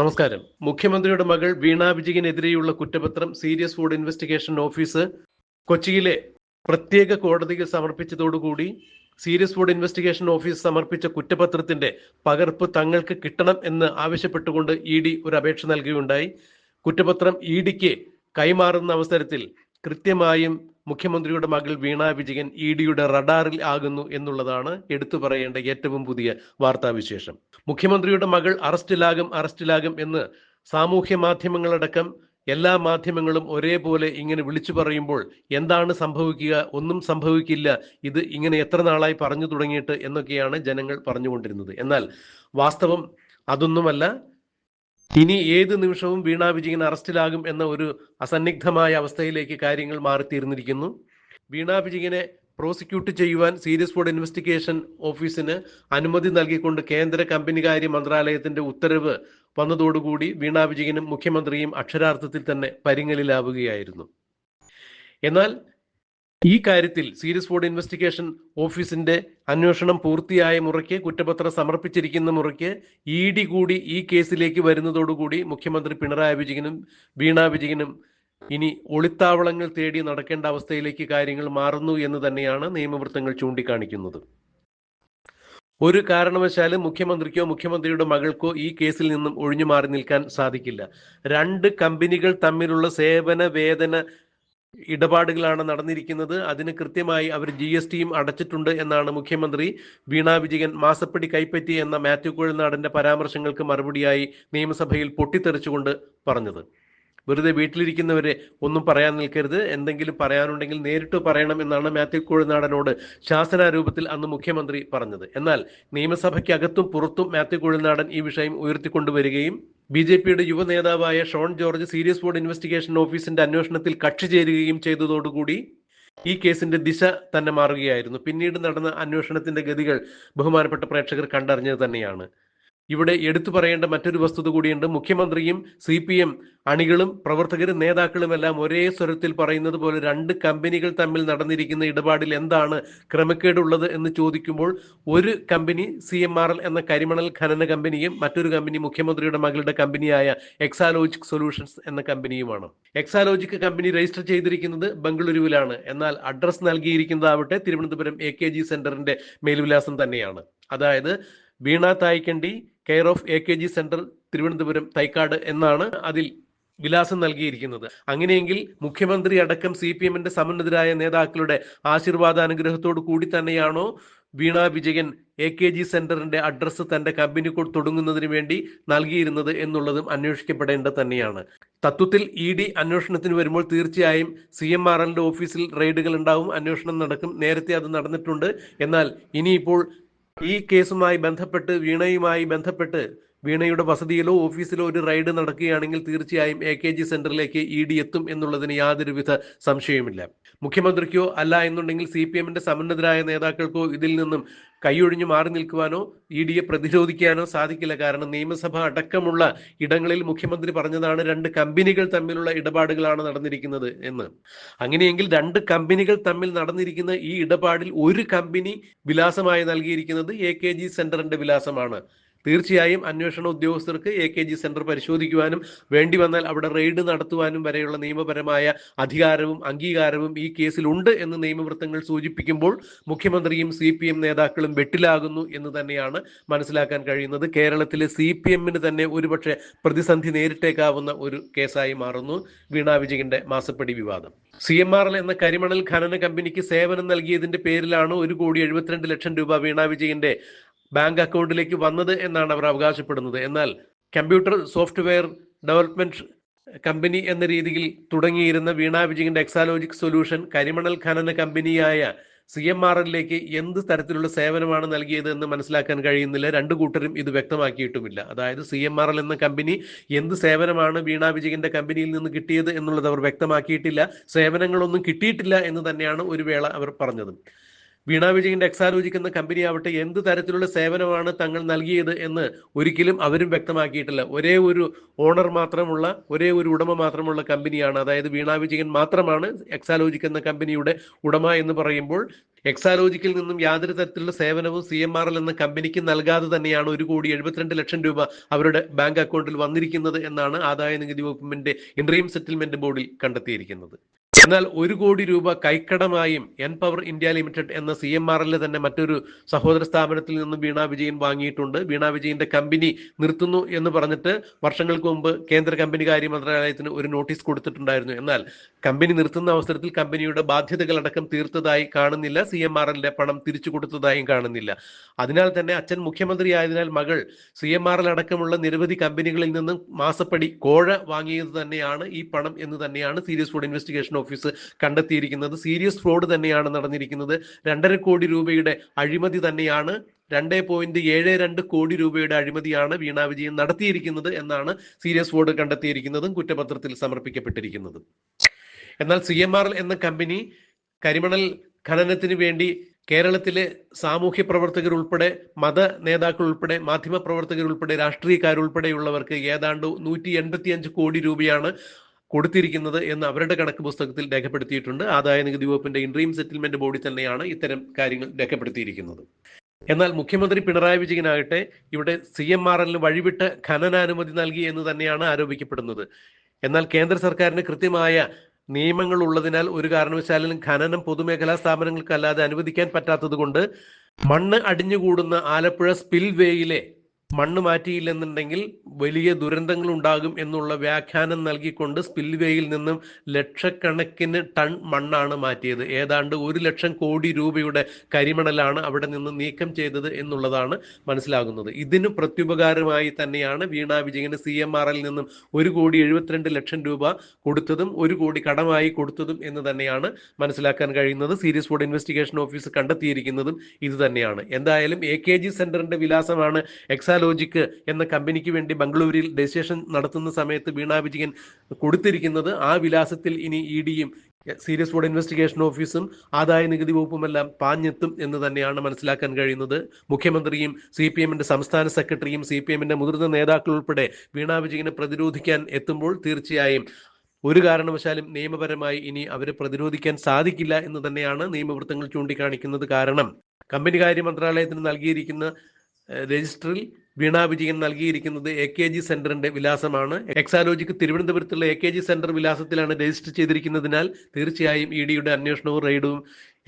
നമസ്കാരം. മുഖ്യമന്ത്രിയുടെ മകൾ വീണ വിജയനെതിരെയുള്ള കുറ്റപത്രം സീരിയസ് ഫുഡ് ഇൻവെസ്റ്റിഗേഷൻ ഓഫീസ് കൊച്ചിയിലെ പ്രത്യേക കോടതിയിൽ സമർപ്പിച്ചതോടുകൂടി സീരിയസ് ഫുഡ് ഇൻവെസ്റ്റിഗേഷൻ ഓഫീസ് സമർപ്പിച്ച കുറ്റപത്രത്തിന്റെ പകർപ്പ് തങ്ങൾക്ക് കിട്ടണം എന്ന് ആവശ്യപ്പെട്ടുകൊണ്ട് ഇ ഡി ഒരു അപേക്ഷ നൽകുകയുണ്ടായി. കുറ്റപത്രം ഇ ഡിക്ക് കൈമാറുന്ന അവസരത്തിൽ കൃത്യമായും മുഖ്യമന്ത്രിയുടെ മകൾ വീണ വിജയൻ ഇ ഡിയുടെ റഡാറിൽ ആകുന്നു എന്നുള്ളതാണ് എടുത്തു പറയേണ്ട ഏറ്റവും പുതിയ വാർത്താവിശേഷം. മുഖ്യമന്ത്രിയുടെ മകൾ അറസ്റ്റിലാകും അറസ്റ്റിലാകും എന്ന് സാമൂഹ്യ മാധ്യമങ്ങളടക്കം എല്ലാ മാധ്യമങ്ങളും ഒരേപോലെ ഇങ്ങനെ വിളിച്ചു പറയുമ്പോൾ എന്താണ് സംഭവിക്കുക ഒന്നും സംഭവിക്കില്ല ഇത് ഇങ്ങനെ എത്ര നാളായി പറഞ്ഞു തുടങ്ങിയിട്ട് എന്നൊക്കെയാണ് ജനങ്ങൾ പറഞ്ഞുകൊണ്ടിരുന്നത്. എന്നാൽ വാസ്തവം അതൊന്നുമല്ല ഇനി ഏത് നിമിഷവും വീണ വിജയൻ അറസ്റ്റിലാകും എന്ന ഒരു അസന്നിഗ്ധമായ അവസ്ഥയിലേക്ക് കാര്യങ്ങൾ മാറിത്തീർന്നിരിക്കുന്നു. വീണ വിജയനെ പ്രോസിക്യൂട്ട് ചെയ്യുവാൻ സീരിയസ് ഫോർഡ് ഇൻവെസ്റ്റിഗേഷൻ ഓഫീസിന് അനുമതി നൽകിക്കൊണ്ട് കേന്ദ്ര കമ്പനികാര്യ മന്ത്രാലയത്തിന്റെ ഉത്തരവ് വന്നതോടുകൂടി വീണ വിജയനും മുഖ്യമന്ത്രിയും അക്ഷരാർത്ഥത്തിൽ തന്നെ പരിങ്ങലിലാവുകയായിരുന്നു. എന്നാൽ ഈ കാര്യത്തിൽ സീരിയസ് ഫോർഡ് ഇൻവെസ്റ്റിഗേഷൻ ഓഫീസിന്റെ അന്വേഷണം പൂർത്തിയായ മുറയ്ക്ക് കുറ്റപത്രം സമർപ്പിച്ചിരിക്കുന്ന മുറയ്ക്ക് ഇ ഡി കൂടി ഈ കേസിലേക്ക് വരുന്നതോടുകൂടി മുഖ്യമന്ത്രി പിണറായി വിജയനും വീണാ വിജയനും ഇനി ഒളിത്താവളങ്ങൾ തേടി നടക്കേണ്ട അവസ്ഥയിലേക്ക് കാര്യങ്ങൾ മാറുന്നു എന്ന് തന്നെയാണ് നിയമവൃത്തങ്ങൾ ചൂണ്ടിക്കാണിക്കുന്നത്. ഒരു കാരണവശാലും മുഖ്യമന്ത്രിക്കോ മുഖ്യമന്ത്രിയുടെ മകൾക്കോ ഈ കേസിൽ നിന്നും ഒഴിഞ്ഞു മാറി നിൽക്കാൻ സാധിക്കില്ല. രണ്ട് കമ്പനികൾ തമ്മിലുള്ള സേവന വേതന ഇടപാടുകളാണ് നടന്നിരിക്കുന്നത്. അതിന് കൃത്യമായി അവർ ജി എസ് ടിയും അടച്ചിട്ടുണ്ട് എന്നാണ് മുഖ്യമന്ത്രി വീണ വിജയൻ മാസപ്പടി കൈപ്പറ്റി എന്ന മാത്യു കോഴിനാടന്റെ പരാമർശങ്ങൾക്ക് മറുപടിയായി നിയമസഭയിൽ പൊട്ടിത്തെറിച്ചുകൊണ്ട് പറഞ്ഞത്. വെറുതെ വീട്ടിലിരിക്കുന്നവരെ ഒന്നും പറയാൻ നിൽക്കരുത്. എന്തെങ്കിലും പറയാനുണ്ടെങ്കിൽ നേരിട്ട് പറയണം എന്നാണ് മാത്യു കുഴൽനാടനോട് ശാസനാരൂപത്തിൽ അന്ന് മുഖ്യമന്ത്രി പറഞ്ഞത്. എന്നാൽ നിയമസഭയ്ക്കകത്തും പുറത്തും മാത്യു കുഴൽനാടൻ ഈ വിഷയം ഉയർത്തിക്കൊണ്ടുവരികയും ബി ജെ പിയുടെ യുവ നേതാവായ Shone George serious fraud investigation ഓഫീസിന്റെ അന്വേഷണത്തിൽ കക്ഷി ചേരുകയും ചെയ്തതോടുകൂടി ഈ കേസിന്റെ ദിശ തന്നെ മാറുകയായിരുന്നു. പിന്നീട് നടന്ന അന്വേഷണത്തിന്റെ ഗതികൾ ബഹുമാനപ്പെട്ട പ്രേക്ഷകർ കണ്ടറിഞ്ഞത് തന്നെയാണ്. ഇവിടെ എടുത്തു പറയേണ്ട മറ്റൊരു വസ്തുത കൂടിയുണ്ട്. മുഖ്യമന്ത്രിയും സി പി എം അണികളും പ്രവർത്തകരും നേതാക്കളും എല്ലാം ഒരേ സ്വരത്തിൽ പറയുന്നത് പോലെ രണ്ട് കമ്പനികൾ തമ്മിൽ നടന്നിരിക്കുന്ന ഇടപാടിൽ എന്താണ് ക്രമക്കേടുള്ളത് എന്ന് ചോദിക്കുമ്പോൾ ഒരു company C M R L എന്ന കരിമണൽ ഖനന കമ്പനിയും മറ്റൊരു കമ്പനി മുഖ്യമന്ത്രിയുടെ മകളുടെ കമ്പനിയായ എക്സാലോജിക് സൊല്യൂഷൻസ് എന്ന കമ്പനിയുമാണ്. എക്സാലോജിക് കമ്പനി രജിസ്റ്റർ ചെയ്തിരിക്കുന്നത് ബംഗളൂരുവിലാണ്. എന്നാൽ അഡ്രസ് നൽകിയിരിക്കുന്നതാവട്ടെ തിരുവനന്തപുരം എ കെ ജി സെന്ററിന്റെ മേൽവിലാസം തന്നെയാണ്. അതായത് Veena Thaikandi care of A K G centre Thiruvananthapuram Thycaud എന്നാണ് അതിൽ വിലാസം നൽകിയിരിക്കുന്നത്. അങ്ങനെയെങ്കിൽ മുഖ്യമന്ത്രി അടക്കം സി പി എമ്മിന്റെ സമന്നതരായ നേതാക്കളുടെ ആശീർവാദാനുഗ്രഹത്തോടു കൂടി തന്നെയാണോ Veena Vijayan A K G സെന്ററിന്റെ അഡ്രസ്സ് തന്റെ കമ്പനി തുടങ്ങുന്നതിന് വേണ്ടി നൽകിയിരുന്നത് എന്നുള്ളതും അന്വേഷിക്കപ്പെടേണ്ടത് തന്നെയാണ്. തത്വത്തിൽ ഇ ഡി അന്വേഷണത്തിന് വരുമ്പോൾ തീർച്ചയായും സി എം ആർ എല്ലിന്റെ ഓഫീസിൽ റെയ്ഡുകൾ ഉണ്ടാവും അന്വേഷണം നടക്കും നേരത്തെ അത് നടന്നിട്ടുണ്ട്. എന്നാൽ ഇനിയിപ്പോൾ ഈ കേസുമായി ബന്ധപ്പെട്ട് വീണയുമായി ബന്ധപ്പെട്ട് വീണയുടെ വസതിയിലോ ഓഫീസിലോ ഒരു റൈഡ് നടക്കുകയാണെങ്കിൽ തീർച്ചയായും എ കെ ജി സെന്ററിലേക്ക് ഇ ഡി എത്തും എന്നുള്ളതിന് യാതൊരുവിധ സംശയവുമില്ല. മുഖ്യമന്ത്രിക്കോ അല്ല എന്നുണ്ടെങ്കിൽ സി പി എമ്മിന്റെ സമുന്നതരായ നേതാക്കൾക്കോ ഇതിൽ നിന്നും കൈയൊഴിഞ്ഞു മാറി നിൽക്കുവാനോ ഇ ഡിയെ പ്രതിരോധിക്കാനോ സാധിക്കില്ല. കാരണം നിയമസഭ അടക്കമുള്ള ഇടങ്ങളിൽ മുഖ്യമന്ത്രി പറഞ്ഞതാണ് രണ്ട് കമ്പനികൾ തമ്മിലുള്ള ഇടപാടുകളാണ് നടന്നിരിക്കുന്നത് എന്ന്. അങ്ങനെയെങ്കിൽ രണ്ട് കമ്പനികൾ തമ്മിൽ നടന്നിരിക്കുന്ന ഈ ഇടപാടിൽ ഒരു കമ്പനി വിലാസമായി നൽകിയിരിക്കുന്നത് എ കെ ജി സെന്ററിന്റെ വിലാസമാണ്. തീർച്ചയായും അന്വേഷണ ഉദ്യോഗസ്ഥർക്ക് എ കെ ജി സെന്റർ പരിശോധിക്കുവാനും വേണ്ടി വന്നാൽ അവിടെ റെയ്ഡ് നടത്തുവാനും വരെയുള്ള നിയമപരമായ അധികാരവും അംഗീകാരവും ഈ കേസിലുണ്ട് എന്ന് നിയമവൃത്തങ്ങൾ സൂചിപ്പിക്കുമ്പോൾ മുഖ്യമന്ത്രിയും സി പി എം നേതാക്കളും വെട്ടിലാകുന്നു എന്ന് തന്നെയാണ് മനസ്സിലാക്കാൻ കഴിയുന്നത്. കേരളത്തിലെ സി പി എമ്മിന് തന്നെ ഒരുപക്ഷെ പ്രതിസന്ധി നേരിട്ടേക്കാവുന്ന ഒരു കേസായി മാറുന്നു. വീണ വിജയന്റെ മാസപ്പടി വിവാദം. സി എം ആർ എൽ എന്ന കരിമണൽ ഖനന കമ്പനിക്ക് സേവനം നൽകിയതിന്റെ പേരിലാണ് ഒരു കോടി എഴുപത്തിരണ്ട് ലക്ഷം രൂപ വീണ വിജയന്റെ ബാങ്ക് അക്കൗണ്ടിലേക്ക് വന്നത് എന്നാണ് അവർ അവകാശപ്പെടുന്നത്. എന്നാൽ കമ്പ്യൂട്ടർ സോഫ്റ്റ്വെയർ ഡെവലപ്മെന്റ് കമ്പനി എന്ന രീതിയിൽ തുടങ്ങിയിരുന്ന വീണ വിജയന്റെ എക്സാലോജിക് സൊല്യൂഷൻ കരിമണൽ ഖനന കമ്പനിയായ സി എം ആർ എല്ലിലേക്ക് എന്ത് തരത്തിലുള്ള സേവനമാണ് നൽകിയത് എന്ന് മനസ്സിലാക്കാൻ കഴിയുന്നില്ല. രണ്ടു കൂട്ടരും ഇത് വ്യക്തമാക്കിയിട്ടുമില്ല. അതായത് സി എം ആർ എൽ എന്ന കമ്പനി എന്ത് സേവനമാണ് വീണ വിജയന്റെ കമ്പനിയിൽ നിന്ന് കിട്ടിയത് എന്നുള്ളത് അവർ വ്യക്തമാക്കിയിട്ടില്ല. സേവനങ്ങളൊന്നും കിട്ടിയിട്ടില്ല എന്ന് തന്നെയാണ് ഒരു വേള അവർ പറഞ്ഞത്. വീണ വിജയന്റെ എക്സാലോജിക് എന്ന കമ്പനി ആവട്ടെ എന്ത് തരത്തിലുള്ള സേവനമാണ് തങ്ങൾ നൽകിയത് എന്ന് ഒരിക്കലും അവരും വ്യക്തമാക്കിയിട്ടില്ല. ഒരേ ഒരു ഓണർ മാത്രമുള്ള ഒരേ ഒരു ഉടമ മാത്രമുള്ള കമ്പനിയാണ് അതായത് വീണ വിജയൻ മാത്രമാണ് എക്സാലോജിക് എന്ന കമ്പനിയുടെ ഉടമ എന്ന് പറയുമ്പോൾ എക്സാലോജിക്കിൽ നിന്നും യാതൊരു തരത്തിലുള്ള സേവനവും സി എം ആർ എൽ എന്ന കമ്പനിക്ക് നൽകാതെ തന്നെയാണ് ഒരു കോടി എഴുപത്തിരണ്ട് ലക്ഷം രൂപ അവരുടെ ബാങ്ക് അക്കൗണ്ടിൽ വന്നിരിക്കുന്നത് എന്നാണ് ആദായ നികുതി വകുപ്പിന്റെ ഇൻട്രീം സെറ്റിൽമെന്റ് ബോർഡിൽ കണ്ടെത്തിയിരിക്കുന്നത്. എന്നാൽ ഒരു കോടി രൂപ കൈക്കടമായും എൻ പവർ ഇന്ത്യ ലിമിറ്റഡ് എന്ന സി എം ആർ തന്നെ മറ്റൊരു സഹോദര സ്ഥാപനത്തിൽ നിന്നും വീണ വിജയൻ വാങ്ങിയിട്ടുണ്ട്. വീണ വിജയന്റെ കമ്പനി നിർത്തുന്നു എന്ന് പറഞ്ഞിട്ട് വർഷങ്ങൾക്ക് മുമ്പ് കേന്ദ്ര കമ്പനി കാര്യ മന്ത്രാലയത്തിന് ഒരു നോട്ടീസ് കൊടുത്തിട്ടുണ്ടായിരുന്നു. എന്നാൽ കമ്പനി നിർത്തുന്ന അവസരത്തിൽ കമ്പനിയുടെ ബാധ്യതകളടക്കം തീർത്തതായി കാണുന്നില്ല. സി എം ആർ എല്ലിന്റെ പണം തിരിച്ചു കൊടുത്തതായും കാണുന്നില്ല. അതിനാൽ തന്നെ അച്ഛൻ മുഖ്യമന്ത്രി ആയതിനാൽ മകൾ സി എം ആർ എൽ അടക്കമുള്ള നിരവധി കമ്പനികളിൽ നിന്നും മാസപ്പടി കോഴ വാങ്ങിയത് തന്നെയാണ് ഈ പണം എന്ന് തന്നെയാണ് സീരിയസ് ഫുഡ് ഇൻവെസ്റ്റിഗേഷൻ ഓഫീസ് കണ്ടെത്തിയിരിക്കുന്നത്. സീരിയസ് ഫ്രോഡ് തന്നെയാണ് നടന്നിരിക്കുന്നത്. രണ്ടര കോടി രൂപയുടെ അഴിമതി തന്നെയാണ്. രണ്ട് പോയിന്റ് ഏഴ് രണ്ട് കോടി രൂപയുടെ അഴിമതിയാണ് വീണ വിജയൻ നടത്തിയിരിക്കുന്നത് എന്നാണ് സീരിയസ് ഫ്രോഡ് കണ്ടെത്തിയിരിക്കുന്നതും കുറ്റപത്രത്തിൽ സമർപ്പിക്കപ്പെട്ടിരിക്കുന്നതും. എന്നാൽ സി എന്ന കമ്പനി കരിമണൽ ഖനനത്തിന് വേണ്ടി കേരളത്തിലെ സാമൂഹ്യ പ്രവർത്തകർ ഉൾപ്പെടെ മത നേതാക്കൾ ഉൾപ്പെടെ മാധ്യമ പ്രവർത്തകർ ഉൾപ്പെടെ രാഷ്ട്രീയക്കാരുൾപ്പെടെയുള്ളവർക്ക് ഏതാണ്ട് നൂറ്റി എൺപത്തിയഞ്ച് കോടി രൂപയാണ് കൊടുത്തിരിക്കുന്നത് എന്ന് അവരുടെ കണക്ക് പുസ്തകത്തിൽ രേഖപ്പെടുത്തിയിട്ടുണ്ട്. ആദായ നികുതി വകുപ്പിന്റെ ഇൻട്രീം സെറ്റിൽമെന്റ് ബോർഡിൽ തന്നെയാണ് ഇത്തരം കാര്യങ്ങൾ രേഖപ്പെടുത്തിയിരിക്കുന്നത്. എന്നാൽ മുഖ്യമന്ത്രി പിണറായി വിജയനാകട്ടെ ഇവിടെ സി എം ആർ എല്ലിന് വഴിവിട്ട് ഖനനാനുമതി നൽകി എന്ന് തന്നെയാണ് ആരോപിക്കപ്പെടുന്നത്. എന്നാൽ കേന്ദ്ര സർക്കാരിന് കൃത്യമായ നിയമങ്ങൾ ഉള്ളതിനാൽ ഒരു കാരണവശാലും ഖനനം പൊതുമേഖലാ സ്ഥാപനങ്ങൾക്കല്ലാതെ അനുവദിക്കാൻ പറ്റാത്തത് കൊണ്ട് മണ്ണ് അടിഞ്ഞുകൂടുന്ന ആലപ്പുഴ സ്പിൽവേയിലെ മണ്ണ് മാറ്റിയില്ലെന്നുണ്ടെങ്കിൽ വലിയ ദുരന്തങ്ങൾ ഉണ്ടാകും എന്നുള്ള വ്യാഖ്യാനം നൽകിക്കൊണ്ട് സ്പിൽവേയിൽ നിന്നും ലക്ഷക്കണക്കിന് ടൺ മണ്ണാണ് മാറ്റിയത്. ഏതാണ്ട് ഒരു ലക്ഷം കോടി രൂപയുടെ കരിമണലാണ് അവിടെ നിന്ന് നീക്കം ചെയ്തത് എന്നുള്ളതാണ് മനസ്സിലാകുന്നത്. ഇതിന് പ്രത്യുപകാരമായി തന്നെയാണ് വീണ വിജയന് സി എം നിന്നും ഒരു കോടി എഴുപത്തിരണ്ട് ലക്ഷം രൂപ കൊടുത്തതും ഒരു കോടി കടമായി കൊടുത്തതും എന്ന് തന്നെയാണ് മനസ്സിലാക്കാൻ കഴിയുന്നത്. സീരിയസ് ഫുഡ് ഇൻവെസ്റ്റിഗേഷൻ ഓഫീസ് കണ്ടെത്തിയിരിക്കുന്നതും ഇത് തന്നെയാണ്. എന്തായാലും എ കെ ജി സെന്ററിന്റെ വിലാസമാണ് എക്സാലോജിക്ക് എന്ന കമ്പനിക്ക് വേണ്ടി ബംഗളൂരിൽ രജിസ്ട്രേഷൻ നടത്തുന്ന സമയത്ത് വീണ വിജയൻ കൊടുത്തിരിക്കുന്നത് ആ വിലാസത്തിൽ ഇനി ഇ ഡിയും സീരിയസ് ഫോഡ് ഇൻവെസ്റ്റിഗേഷൻ ഓഫീസും ആദായ നികുതി വകുപ്പുമെല്ലാം പാഞ്ഞെത്തും എന്ന് തന്നെയാണ് മനസ്സിലാക്കാൻ കഴിയുന്നത്. മുഖ്യമന്ത്രിയും സി പി എമ്മിന്റെ സംസ്ഥാന സെക്രട്ടറിയും സി പി എമ്മിന്റെ മുതിർന്ന നേതാക്കൾ ഉൾപ്പെടെ വീണ വിജയനെ പ്രതിരോധിക്കാൻ എത്തുമ്പോൾ തീർച്ചയായും ഒരു കാരണവശാലും നിയമപരമായി ഇനി അവരെ പ്രതിരോധിക്കാൻ സാധിക്കില്ല എന്ന് തന്നെയാണ് നിയമവൃത്തങ്ങൾ ചൂണ്ടിക്കാണിക്കുന്നത് കാരണം. കമ്പനി കാര്യ മന്ത്രാലയത്തിന് നൽകിയിരിക്കുന്ന രജിസ്റ്ററിൽ വീണ വിജയൻ നൽകിയിരിക്കുന്നത് എ കെ ജി സെന്ററിന്റെ വിലാസമാണ്. എക്സാലോജിക്ക് തിരുവനന്തപുരത്തുള്ള എ കെ ജി സെന്റർ വിലാസത്തിലാണ് രജിസ്റ്റർ ചെയ്തിരിക്കുന്നതിനാൽ തീർച്ചയായും ഇ ഡിയുടെ അന്വേഷണവും റെയ്ഡും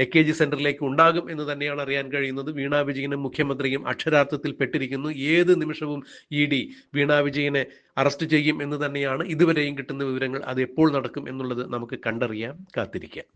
എ കെ ജി സെന്ററിലേക്ക് ഉണ്ടാകും എന്ന് തന്നെയാണ് അറിയാൻ കഴിയുന്നത്. വീണ വിജയനും മുഖ്യമന്ത്രിയും അക്ഷരാർത്ഥത്തിൽ പെട്ടിരിക്കുന്നു ഏത് നിമിഷവും ഇ ഡി വീണ വിജയനെ അറസ്റ്റ് ചെയ്യും എന്ന് തന്നെയാണ് ഇതുവരെയും കിട്ടുന്ന വിവരങ്ങൾ അത് എപ്പോൾ നടക്കും എന്നുള്ളത് നമുക്ക് കണ്ടറിയാം കാത്തിരിക്കാം.